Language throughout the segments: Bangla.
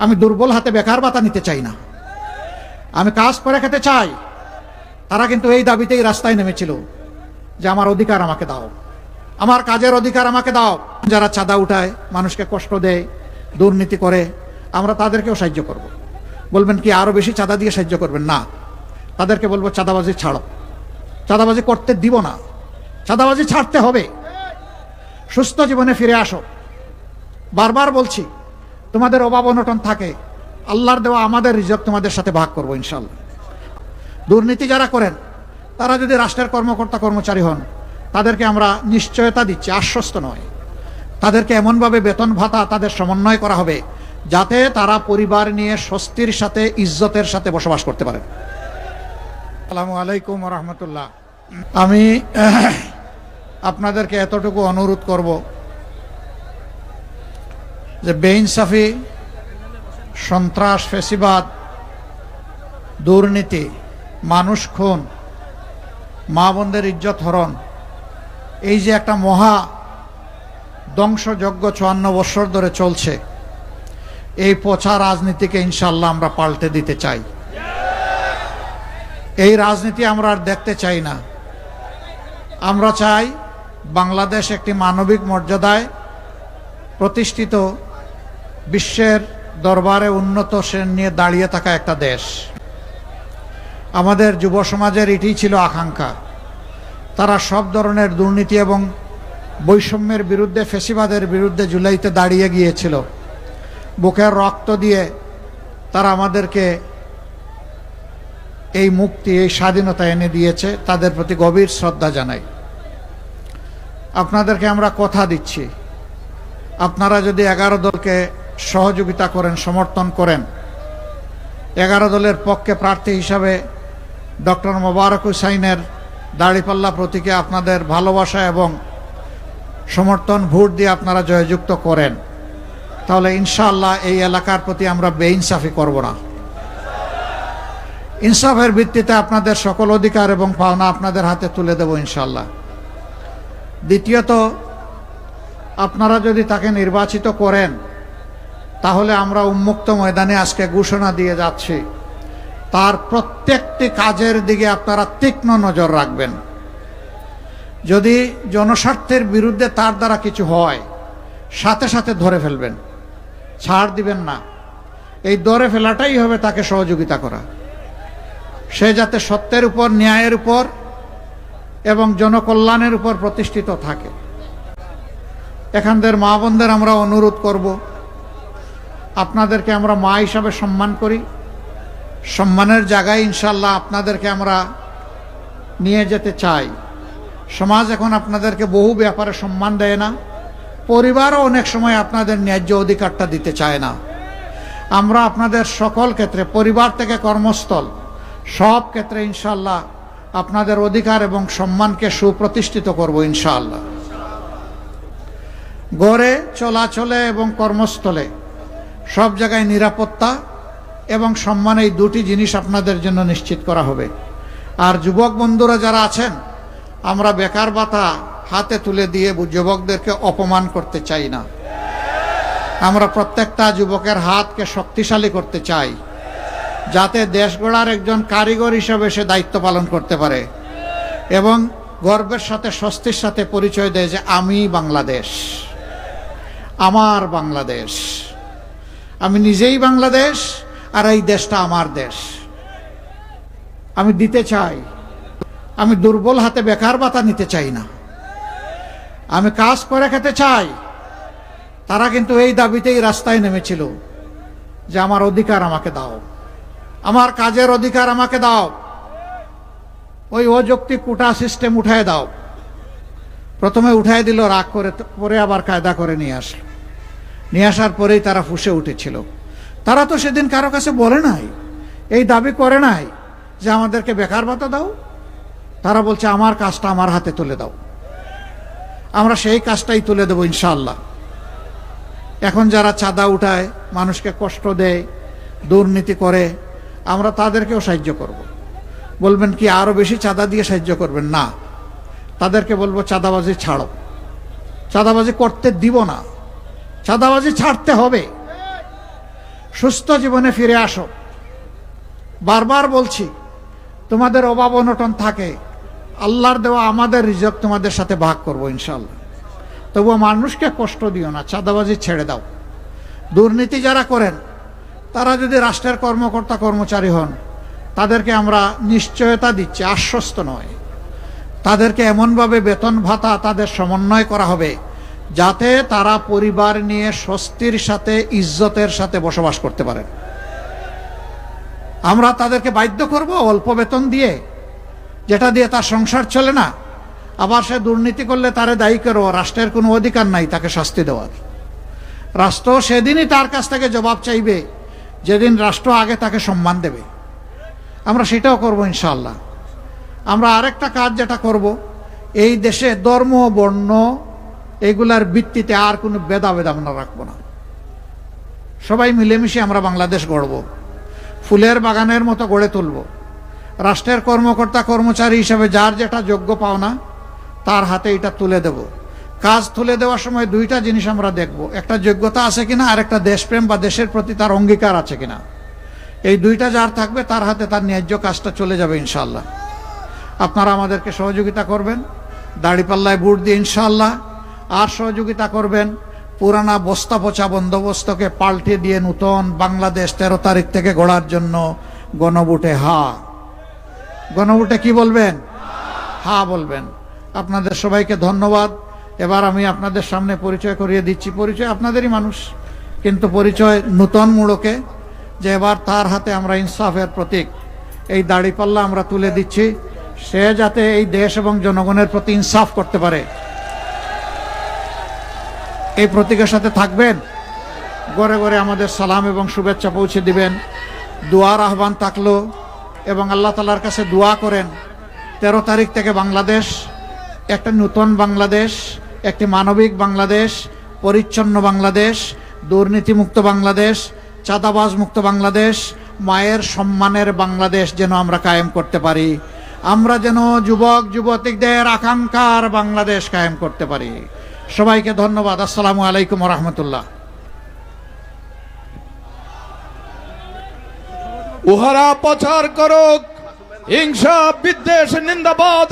আমি দুর্বল হাতে বেকার ভাতা নিতে চাই না। আমি কাজ করে খেতে চাই। তারা কিন্তু এই দাবিতেই রাস্তায় নেমেছিল যে আমার অধিকার আমাকে দাও। আমার কাজের অধিকার আমাকে দাও। যারা চাঁদা উঠায়, মানুষকে কষ্ট দেয়, দুর্নীতি করে, আমরা তাদেরকেও সাহায্য করব। বলবেন কি, আরও বেশি চাঁদা দিয়ে সাহায্য করবেন? না। তাদেরকে বলব, চাঁদাবাজি ছাড়ো। চাঁদাবাজি করতে দিব না। চাঁদাবাজি ছাড়তে হবে। সুস্থ জীবনে ফিরে আসো। বারবার বলছি তোমাদের অভাব অনটন থাকে। আল্লাহর দেওয়া আমাদের রিজক তোমাদের সাথে ভাগ করব ইনশাল্লাহ দুর্নীতি যারা করেন, তারা যদি রাষ্ট্রের কর্মকর্তা কর্মচারী হন, তাদেরকে আমরা নিশ্চয়তা দিচ্ছি, আশ্বস্ত নয়। তাদেরকে এমনভাবে বেতন ভাতা তাদের সমন্বয় করা হবে, যাতে তারা পরিবার নিয়ে স্বস্তির সাথে, ইজ্জতের সাথে বসবাস করতে পারে। আসসালামু আলাইকুম রহমতুল্লাহ। আমি আপনাদেরকে এতটুকু অনুরোধ করব যে বেইনসাফি সন্ত্রাস, ফেসিবাদ, দুর্নীতি, মানুষ খুন, মা বোনদের ইজ্জত হরণ, এই যে একটা মহা ধ্বংসযজ্ঞ চুয়ান্ন বৎসর ধরে চলছে, এই পচা রাজনীতিকে ইনশাল্লাহ আমরা পাল্টে দিতে চাই। এই রাজনীতি আমরা আর দেখতে চাই না। আমরা চাই বাংলাদেশ একটি মানবিক মর্যাদায় প্রতিষ্ঠিত বিশ্বের দরবারে উন্নত শ্রেণি নিয়ে দাঁড়িয়ে থাকা একটা দেশ। আমাদের যুব সমাজের এটি ছিল আকাঙ্ক্ষা। তারা সব ধরনের দুর্নীতি এবং বৈষম্যের বিরুদ্ধে, ফেসিবাদের বিরুদ্ধে জুলাইতে দাঁড়িয়ে গিয়েছিল। বুকের রক্ত দিয়ে তারা আমাদেরকে এই মুক্তি, এই স্বাধীনতা এনে দিয়েছে, তাদের প্রতি গভীর শ্রদ্ধা জানাই। আপনাদেরকে আমরা কথা দিচ্ছি। আপনারা যদি এগারো দলকে সহযোগিতা করেন, সমর্থন করেন। এগারো দলের পক্ষে প্রার্থী হিসাবে ডক্টর মোবারক হুসাইনের দাড়িপাল্লা প্রতীকে আপনাদের ভালোবাসা এবং সমর্থন, ভোট দিয়ে আপনারা জয়যুক্ত করেন। তাহলে ইনশাআল্লাহ এই এলাকার প্রতি আমরা বেইনসাফি করব না। ইনসাফের ভিত্তিতে আপনাদের সকল অধিকার এবং পাওনা আপনাদের হাতে তুলে দেব ইনশাল্লাহ দ্বিতীয়ত, আপনারা যদি তাকে নির্বাচিত করেন তাহলে আমরা উন্মুক্ত ময়দানে আজকে ঘোষণা দিয়ে যাচ্ছি। তার প্রত্যেকটি কাজের দিকে আপনারা তীক্ষ্ণ নজর রাখবেন। যদি জনস্বার্থের বিরুদ্ধে তার দ্বারা কিছু হয়, সাথে সাথে ধরে ফেলবেন। ছাড় দিবেন না। এই ধরে ফেলাটাই হবে তাকে সহযোগিতা করা। সে যাতে সত্যের উপর, ন্যায়ের উপর এবং জনকল্যাণের উপর প্রতিষ্ঠিত থাকে। এখানদের মা বোনদের আমরা অনুরোধ করব। আপনাদেরকে আমরা মা হিসাবে সম্মান করি। সম্মানের জায়গায় ইনশাল্লাহ আপনাদেরকে আমরা নিয়ে যেতে চাই। সমাজ এখন আপনাদেরকে বহু ব্যাপারে সম্মান দেয় না। পরিবারও অনেক সময় আপনাদের ন্যায্য অধিকারটা দিতে চায় না। আমরা আপনাদের সকল ক্ষেত্রে, পরিবার থেকে কর্মস্থল, সব ক্ষেত্রে ইনশাল্লাহ আপনাদের অধিকার এবং সম্মানকে সুপ্রতিষ্ঠিত করব ইনশাআল্লাহ। গড়ে, চলাচলে এবং কর্মস্থলে সব জায়গায় নিরাপত্তা এবং সম্মান এই দুটি জিনিস আপনাদের জন্য নিশ্চিত করা হবে। আর যুবক বন্ধুরা যারা আছেন, আমরা বেকার ভাতা হাতে তুলে দিয়ে যুবকদেরকে অপমান করতে চাই না। আমরা প্রত্যেকটা যুবকের হাতকে শক্তিশালী করতে চাই, যাতে দেশ গড়ার একজন কারিগর হিসেবে সে দায়িত্ব পালন করতে পারে এবং গর্বের সাথে, স্বস্তির সাথে পরিচয় দেয় যে, আমি বাংলাদেশ। আমার বাংলাদেশ। আমি নিজেই বাংলাদেশ আর এই দেশটা আমার দেশ। আমি দিতে চাই। আমি দুর্বল হাতে বেকার ভাতা নিতে চাই না। আমি কাজ করে খেতে চাই। তারা কিন্তু এই দাবিতেই রাস্তায় নেমেছিল যে আমার অধিকার আমাকে দাও। আমার কাজের অধিকার আমাকে দাও। ওই অযৌক্তিক কোটা সিস্টেম উঠায় দাও। প্রথমে উঠায় দিল, রাগ করে, পরে আবার কায়দা করে নিয়ে আসলো। নিয়ে আসার পরেই তারা ফুসে উঠেছিল। তারা তো সেদিন কারও কাছে বলে নাই, এই দাবি করে নাই যে আমাদেরকে বেকার ভাতা দাও। তারা বলছে, আমার কাজটা আমার হাতে তুলে দাও। আমরা সেই কাজটাই তুলে দেবো ইনশাল্লাহ এখন যারা চাঁদা উঠায়, মানুষকে কষ্ট দেয়, দুর্নীতি করে, আমরা তাদেরকেও সাহায্য করব। বলবেন কি আরও বেশি চাঁদা দিয়ে সাহায্য করবেন? না। তাদেরকে বলব, চাঁদাবাজি ছাড়ো। চাঁদাবাজি করতে দিব না। চাঁদাবাজি ছাড়তে হবে। সুস্থ জীবনে ফিরে আসো। বারবার বলছি, তোমাদের অভাব অনটন থাকে। আল্লাহর দেওয়া আমাদের রিজক তোমাদের সাথে ভাগ করব ইনশাল্লাহ তবুও মানুষকে কষ্ট দিও না, চাঁদাবাজি ছেড়ে দাও। দুর্নীতি যারা করেন, তারা যদি রাষ্ট্রের কর্মকর্তা কর্মচারী হন, তাদেরকে আমরা নিশ্চয়তা দিচ্ছি, আশ্বস্ত নয়। তাদেরকে এমনভাবে বেতন ভাতা তাদের সমন্বয় করা হবে যাতে তারা পরিবার নিয়ে স্বস্তির সাথে, ইজ্জতের সাথে বসবাস করতে পারেন আমরা তাদেরকে বাধ্য করব অল্প বেতন দিয়ে, যেটা দিয়ে তার সংসার চলে না। আবার সে দুর্নীতি করলে তারে দায়ী করো, রাষ্ট্রের কোনো অধিকার নাই তাকে শাস্তি দেওয়ার। রাষ্ট্র সেদিনই তার কাছ থেকে জবাব চাইবে, যেদিন রাষ্ট্র আগে তাকে সম্মান দেবে। আমরা সেটাও করব ইনশাল্লাহ আমরা আরেকটা কাজ যেটা করব, এই দেশে ধর্ম, বর্ণ এগুলার ভিত্তিতে আর কোনো ভেদাভেদ আমরা রাখব না। সবাই মিলেমিশে আমরা বাংলাদেশ গড়ব। ফুলের বাগানের মতো গড়ে তুলব। রাষ্ট্রের কর্মকর্তা কর্মচারী হিসেবে যার যেটা যোগ্য পাওনা, তার হাতে এটা তুলে দেব। কাজ তুলে দেওয়ার সময় দুইটা জিনিস আমরা দেখব। একটা যোগ্যতা আছে কিনা আর একটা দেশপ্রেম বা দেশের প্রতি তার অঙ্গীকার আছে কিনা। এই দুইটা যার থাকবে, তার হাতে তার ন্যায্য কাজটা চলে যাবে ইনশাল্লাহ আপনারা আমাদেরকে সহযোগিতা করবেন। দাড়িপাল্লায় বুট দিয়ে ইনশাল্লাহ আর সহযোগিতা করবেন। পুরানা বস্তা পচা বন্দোবস্তকে পাল্টে দিয়ে নূতন বাংলাদেশ তেরো তারিখ থেকে গড়ার জন্য গণভোটে হা। গণভোটে কি বলবেন? হা বলবেন। আপনাদের সবাইকে ধন্যবাদ। এবার আমি আপনাদের সামনে পরিচয় করিয়ে দিচ্ছি। পরিচয় আপনাদেরই মানুষ, কিন্তু পরিচয় নূতন মূলকে যে এবার তার হাতে আমরা ইনসাফের প্রতীক। এই দাড়িপাল্লা আমরা তুলে দিচ্ছি। সে যাতে এই দেশ এবং জনগণের প্রতি ইনসাফ করতে পারে। এই প্রতীকের সাথে থাকবেন। গড়ে গড়ে আমাদের সালাম এবং শুভেচ্ছা পৌঁছে দিবেন। দোয়ার আহ্বান থাকল এবং আল্লাহ তালার কাছে দোয়া করেন। তেরো তারিখ থেকে বাংলাদেশ, একটা নূতন বাংলাদেশ, একটি মানবিক বাংলাদেশ, পরিচ্ছন্ন বাংলাদেশ, দুর্নীতিমুক্ত বাংলাদেশ চাঁদাবাজ মুক্ত বাংলাদেশ, মায়ের সম্মানের বাংলাদেশ যেন আমরা কায়েম করতে পারি। আমরা যেন যুবক, যুবতীদের আকাঙ্ক্ষার বাংলাদেশ কায়েম করতে পারি। সবাইকে ধন্যবাদ। আসসালামু আলাইকুম রহমতুল্লাহ। উহারা প্রচার করুক। হিংসা, বিদ্বেষ, নিন্দাবাদ।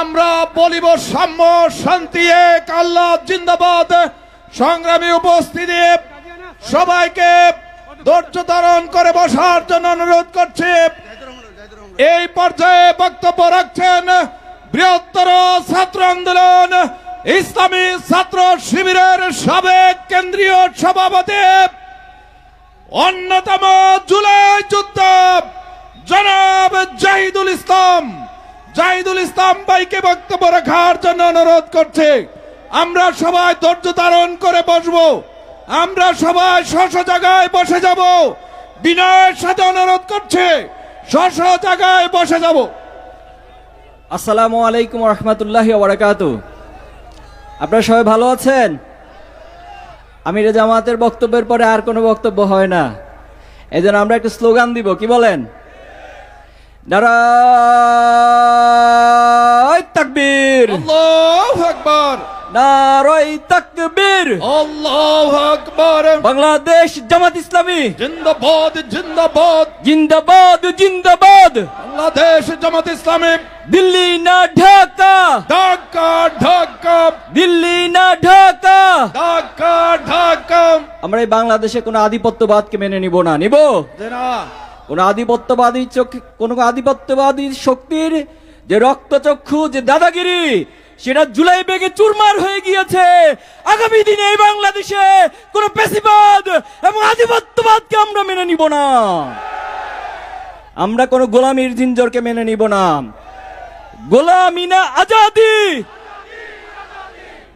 আমরা বলিব সাম্য, শান্তি, এক আল্লাহ, জিন্দাবাদ। সংগ্রামী উপস্থিতি, সবাইকে ধৈর্য ধারণ করে বসার জন্য অনুরোধ করছি। এই পর্যায়ে বক্তব্য রাখছেন বৃহত্তর ছাত্র আন্দোলন ইসলামী ছাত্র শিবিরের সাবেক কেন্দ্রীয় সভাপতি, অন্যতম জুলাই যুদ্ধ, জনাব জাহিদুল ইসলাম। জাহিদুল ইসলাম ভাইকে বক্তব্য রাখার জন্য অনুরোধ করছে, আমরা সবাই ধৈর্য ধারণ করে বসবো, আমরা সবাই স্ব জায়গায় বসে যাব। বিনয়ের সাথে অনুরোধ করছে স্ব জায়গায় বসে যাব। আসসালামু আলাইকুম রহমতুল্লাহ ওবরাকাত আপনারা সবাই ভালো আছেন? আমির জামাতের বক্তব্যের পরে আর কোনো বক্তব্য হয় না। এই জন্য আমরা একটা স্লোগান দিব, কি বলেন? নারায় তাকবীর। আল্লাহু আকবার। নারায় তাকবীর। আল্লাহু আকবার। বাংলাদেশ জামাত ইসলামী। জিন্দাবাদ জিন্দাবাদ। জিন্দাবাদ জিন্দাবাদ। বাংলাদেশ জামাত ইসলামী। দিল্লি না ঢাকা। ঢাকা ঢাকা। দিল্লি না ঢাকা। ঢাকা ঢাকা। আমরা এই বাংলাদেশে কোনো আধিপত্যবাদকে মেনে নিব না নিব? কোন আধিপত্যবাদী চোখ কোন আধিপত্যবাদী শক্তির যে রক্তচক্ষু যে দাদাগিরি সেটা জুলাই বেগে চুরমার হয়ে গিয়েছে। আগামী দিনে এই বাংলাদেশে কোন পেশিবাদ এবং আধিপত্যবাদকে আমরা মেনে নিব না। আমরা কোন গোলামীর জিঞ্জরকে মেনে নিব না। গোলামিনা আজাদি!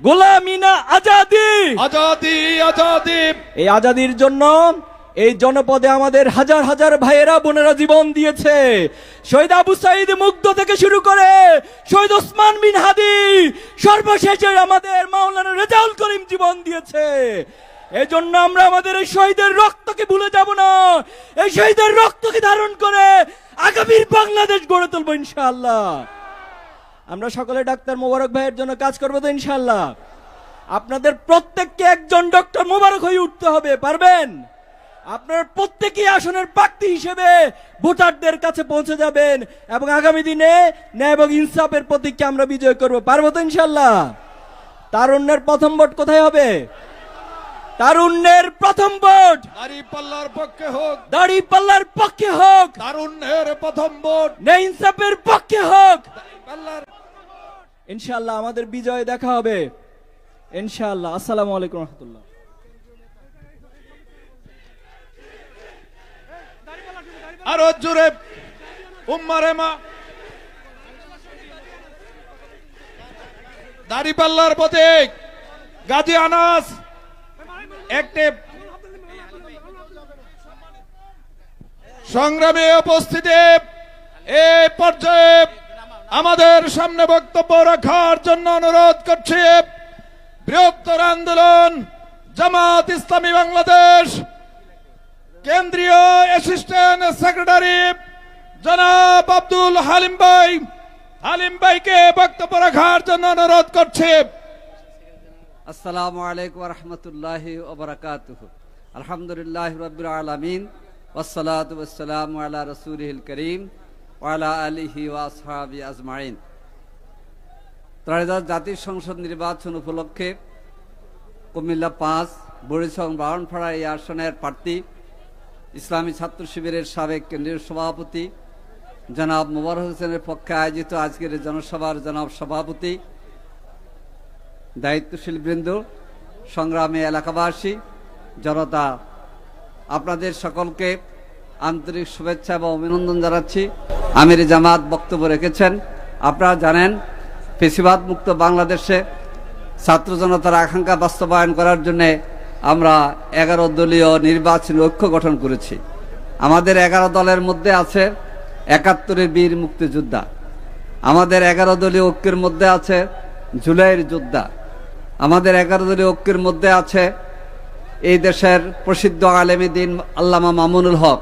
গোলামিনা আজাদি! আজাদি আজাদি! এই আজাদির জন্য এই জনপদে আমাদের হাজার হাজার ভাইয়েরা, বোনেরা জীবন দিয়েছে। শহীদ আবু সাইদ মুগ্ধ থেকে শুরু করে শহীদ ওসমান বিন হাদি সর্বশেষে আমাদের মাওলানা রেজাউল করিম জীবন দিয়েছে। এই জন্য আমরা আমাদের এই শহীদের রক্তকে ভুলে যাব না। এই শহীদের রক্তকে ধারণ করে আগামীর বাংলাদেশ গড়ে তুলবো ইনশাআল্লাহ। আমরা সকলে ডাক্তার মোবারক ভাইয়ের জন্য কাজ করব তো ইনশাআল্লাহ। আপনাদের প্রত্যেককে একজন ডক্টর মোবারক হয়ে উঠতে হবে, পারবেন? আপনার প্রত্যেকই আসনের প্রার্থী হিসেবে ভোটারদের কাছে পৌঁছে যাবেন এবং আগামী দিনে ন্যায় এবং ইনসাফের প্রতীককে আমরা বিজয় করব। পারব তো ইনশাল্লাহ তারুণ্যের প্রথম ভোট কোথায় হবে? তারুণ্যের প্রথম ভোট দাড়ি পাল্লার পক্ষে হোক। দাড়ি পাল্লার পক্ষে হোক। তারুণ্যের প্রথম ভোট। ন্যায় ইনসাফের পক্ষে হোক। পাল্লার ইনশাআল্লাহ আমাদের বিজয় দেখা হবে। ইনশাল্লাহ আসসালামু আলাইকুম রহমতুল্লাহ। আরও জোরে। উম্মারে মা। দাড়ি পাল্লার প্রতীক গাজী আনাস। একটি সংগ্রামে উপস্থিতি। এই পর্যায়ে আমাদের সামনে বক্তব্য রাখার জন্য অনুরোধ করছি। বৃহত্তর আন্দোলন, জামাত ইসলামী বাংলাদেশ। কেন্দ্রীয় অ্যাসিস্ট্যান্ট সেক্রেটারি জনাব আব্দুল হালিম ভাই। হালিম ভাইকে বক্তব্য রাখার জন্য অনুরোধ করছি। আসসালামু আলাইকুম রহমতুল্লাহ ওবরাকাতুহ আলহামদুলিল্লাহ রবিল আলমিন। ওসলাত ওসালাম আলা রসুলহিল করিম ওয়ালা আলিহি ওয়াসহাবি আজমাইন। ত্রয়োদশ জাতীয় সংসদ নির্বাচন উপলক্ষে কুমিল্লা পাঁচ বরিশং বারণপাড়া এই আসনের প্রার্থী ইসলামী ছাত্র শিবিরের সাবেক কেন্দ্রীয় সভাপতি জনাব মুবারক হোসেনের পক্ষে আয়োজিত আজকের জনসভার জনাব সভাপতি, দায়িত্বশীল বৃন্দ, সংগ্রামী এলাকাবাসী, জনতা, আপনাদের সকলকে আন্তরিক শুভেচ্ছা এবং অভিনন্দন জানাচ্ছি। আমির জামাত বক্তব্য রেখেছেন। আপনারা জানেন পেশিবাদ মুক্ত বাংলাদেশে ছাত্র জনতার আকাঙ্ক্ষা বাস্তবায়ন করার জন্য আমরা এগারো দলীয় নির্বাচনী ঐক্য গঠন করেছি। আমাদের এগারো দলের মধ্যে আছে একাত্তরের বীর মুক্তিযোদ্ধা। আমাদের এগারো দলীয় ঐক্যের মধ্যে আছে জুলাইয়ের যোদ্ধা। আমাদের এগারো দলীয় ঐক্যের মধ্যে আছে এই দেশের প্রসিদ্ধ আলেমী দিন আল্লামা মামুনুল হক।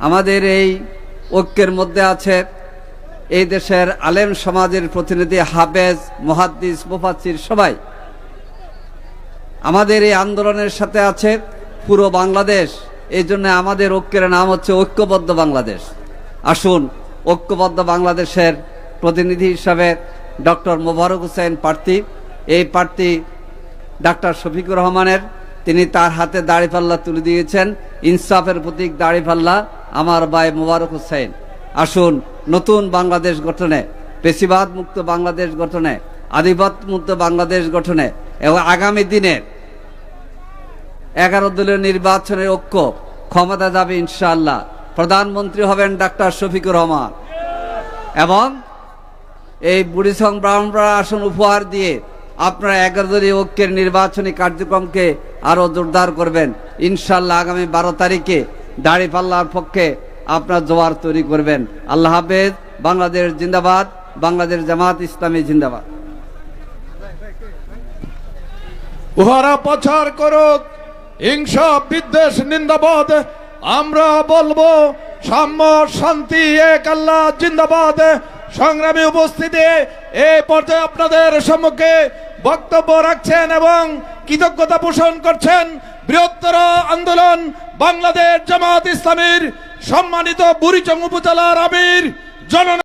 আমাদের এই ঐক্যের মধ্যে আছে এই দেশের আলেম সমাজের প্রতিনিধি হাফেজ, মহাদ্দিস মুফাচ্ছির সবাই। আমাদের এই আন্দোলনের সাথে আছে পুরো বাংলাদেশ। এই জন্য আমাদের ঐক্যের নাম হচ্ছে ঐক্যবদ্ধ বাংলাদেশ। আসুন, ঐক্যবদ্ধ বাংলাদেশের প্রতিনিধি হিসাবে ডক্টর মোবারক হোসেন প্রার্থী, এই প্রার্থী ডাক্তার শফিকুর রহমানের, তিনি তার হাতে দাড়িপাল্লা তুলে দিয়েছেন। ইনসাফের প্রতীক দাড়িপাল্লা আমার ভাই মোবারক হোসেন। আসুন, নতুন বাংলাদেশ গঠনে পেশিবাদ মুক্ত বাংলাদেশ গঠনে আধিপত্য মুক্ত বাংলাদেশ গঠনে এবং আগামী দিনের এগারো দলীয় নির্বাচনের ঐক্য ক্ষমতা যাবে ইনশাআল্লাহ। প্রধানমন্ত্রী হবেন ডাক্তার শফিকুর রহমান এবং এই বুড়িসং ব্রাহ্মণপাড়া আসন উপহার দিয়ে আপনারা এগারো দলীয় ঐক্যের নির্বাচনী কার্যক্রমকে আরও জোরদার করবেন। ইনশাল্লাহ আগামী বারো তারিখে দাড়িপাল্লার পক্ষে আপনার জোয়ার তৈরি করবেন। আল্লাহ হাফেজ। বাংলাদেশ জিন্দাবাদ। বাংলাদেশ জামাত ইসলামী জিন্দাবাদ। উহারা প্রচার করুক, হিংসা, বিদ্বেষ, নিন্দাবাদ, আমরা বলব সাম্য, শান্তি, এক আল্লাহ, জিন্দাবাদ। সংগ্রামী উপস্থিতি এই পর্যায়ে আপনাদের সম্মুখে বক্তব্য রাখছেন এবং কৃতজ্ঞতা পোষণ করছেন বৃহত্তর আন্দোলন বাংলাদেশ জামাত ইসলামীর সম্মানিত বুড়িচং উপজেলার আমির জন